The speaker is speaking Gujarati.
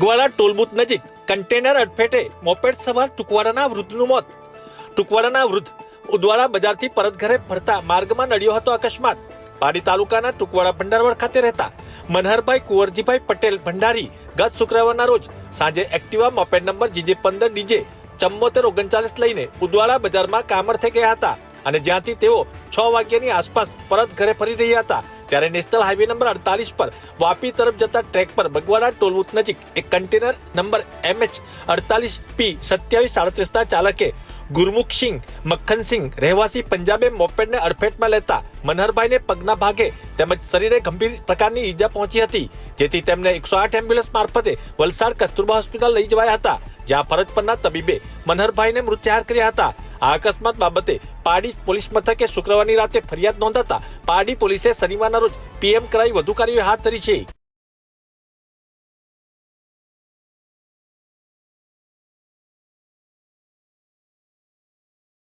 બગવાડા ટોલબૂથ નજીક કન્ટેનર અડફેટે મોપેડ સવાર ટુકવાડાના વૃદ્ધનું મોત. ટુકવાડાના વૃદ્ધ ઉદવાડા બજારથી પરત ઘરે ફરતા માર્ગમાં નડ્યો હતો અકસ્માત. પાડી તાલુકાના ટુકવાડા ભંડારવાડ ખાતે રહેતા મનહરભાઈ કુંવરજીભાઈ પટેલ ભંડારી ગત શુક્રવારના રોજ સાંજે Activa moped number G J પંદર ડીજે ચમ્મોતેર ઓગણચાલીસ લઈને ઉદવાડા બજારમાં કામરથે ગયા હતા અને જ્યાંથી તેઓ છ વાગ્યાની આસપાસ પરત ઘરે ફરી રહ્યા હતા. ત્યારે નેશનલ હાઈવે નંબર અડતાલીસ પર વાપી તરફ જતા ટ્રેક પર બગવાડા ટોલબુથ નજીક એક કન્ટેનર નંબર એમએચ અડતાલીસ પી સત્યાવીસ સાડત્રીસના ચાલકે ગુરમુખસિંહ મક્ખનસિંહ રહેવાસી પંજાબે મોપેડને અડફેટમાં લેતા મનહરભાઈને પગના ભાગે તેમજ શરીરે ગંભીર પ્રકારની ઈજા પહોંચી હતી, જેથી તેમને એકસો આઠ એમ્બ્યુલન્સ મારફતે વલસાડ કસ્તુરબા હોસ્પિટલ લઈ જવાયા હતા, જ્યાં ફરજ પરના તબીબે મનહરભાઈને મૃત્યુહાર કર્યા હતા. આ અકસ્માત બાબતે પાડી પોલીસ મથકે શુક્રવારની રાતે ફરિયાદ નોંધાતા પાડી પોલીસે શનિવારના રોજ પીએમ કરાઈ વધુ કાર્યવાહી હાથ ધરી છે.